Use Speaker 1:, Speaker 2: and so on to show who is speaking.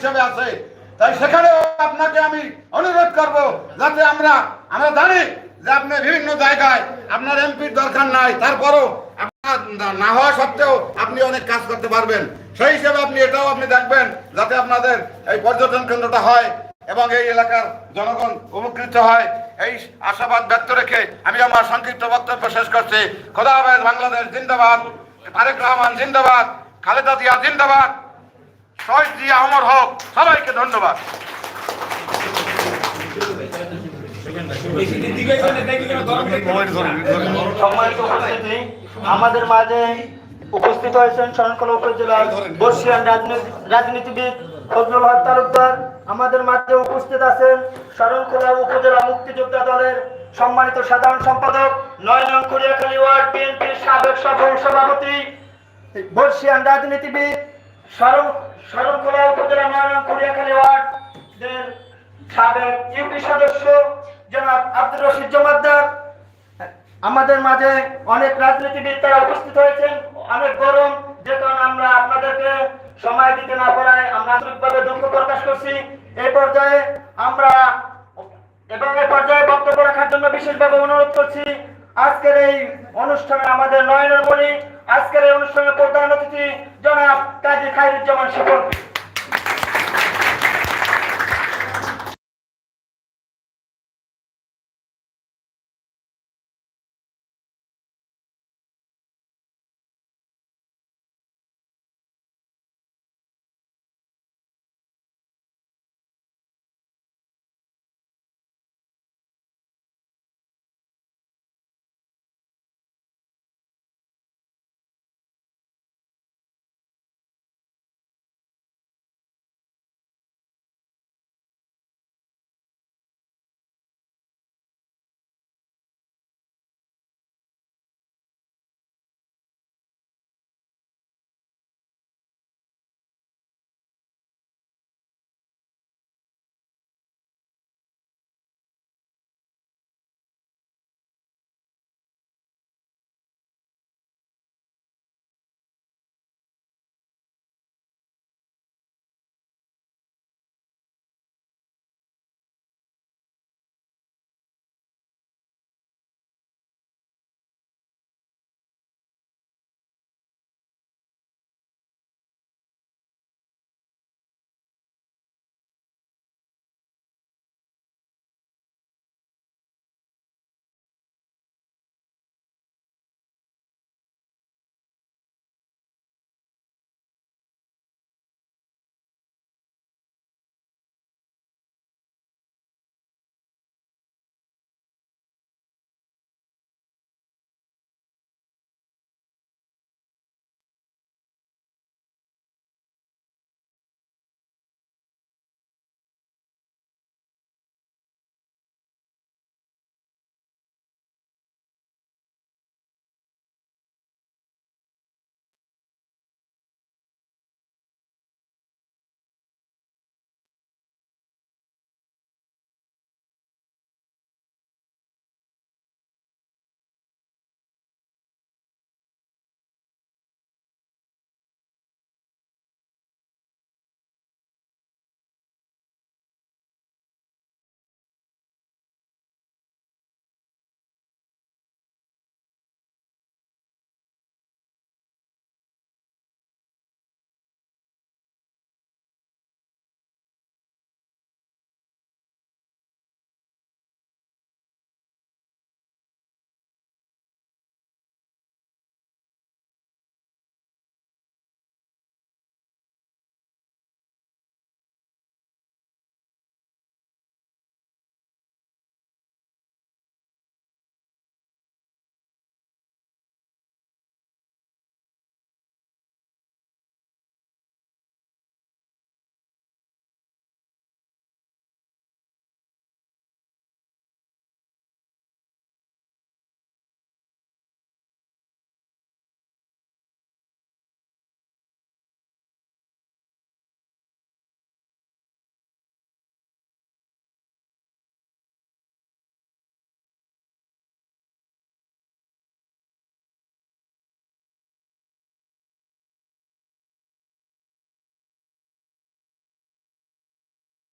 Speaker 1: হিসেবে আছে। তাই সেখানেও আপনাকে আমি অনুরোধ করব যাতে আমরা আমরা জানি যে আপনি বিভিন্ন জায়গায় আপনার এমপির দরকার নাই, তারপরও আপনার না- হওয়া সত্ত্বেও আপনি অনেক কাজ করতে পারবেন। সেই হিসেবে আপনি এটাও আপনি দেখবেন যাতে আপনাদের এই পর্যটন কেন্দ্রটা হয় এবং এই এলাকার জনগণ উপকৃত হয়। এই আশাবাদ ব্যক্ত রেখে আমি আমার সংক্ষিপ্ত বক্তব্য শেষ করছি। খোদা বাংলাদেশ জিন্দাবাদ, তারেক রহমান জিন্দাবাদ, খালেদা জিয়া জিন্দাবাদ। শহীদ জিয়া অমর হোক, সবাইকে ধন্যবাদ।
Speaker 2: আমাদের মাঝে উপস্থিত হয়েছেন শরণখোলা উপজেলার বর্ষিয়ান রাজনীতিবিদ ফজলুল হক তালুকদার। আমাদের মাঝে উপস্থিত আছেন শরণখোলা উপজেলা মুক্তিযোদ্ধা দলের সম্মানিত সাধারণ সম্পাদক, নয় নং কুড়িয়াখালী ওয়ার্ড বিএনপির সাবেক সভাপতি, বর্ষিয়ান রাজনীতিবিদ উপজেলা নয় নং কুড়িয়াখালী ওয়ার্ডের সাবেক ইউপি সদস্য জনাব আব্দুর রশিদ জমাদ্দার। আমাদের মাঝে অনেক রাজনীতিবিদ তারা উপস্থিত হয়েছেন। অনেক গরম, যে কারণে আমরা আপনাদেরকে সময় দিতে না পারায় আমরা আন্তরিকভাবে দুঃখ প্রকাশ করছি। এই পর্যায়ে আমরা এবং এই পর্যায়ে বক্তব্য রাখার জন্য বিশেষভাবে অনুরোধ করছি। আজকের এই অনুষ্ঠানে আমাদের নয়নের বলি আজকের এই অনুষ্ঠানে প্রধান অতিথি জনাব কাজী খাইরুজ্জামান শিপন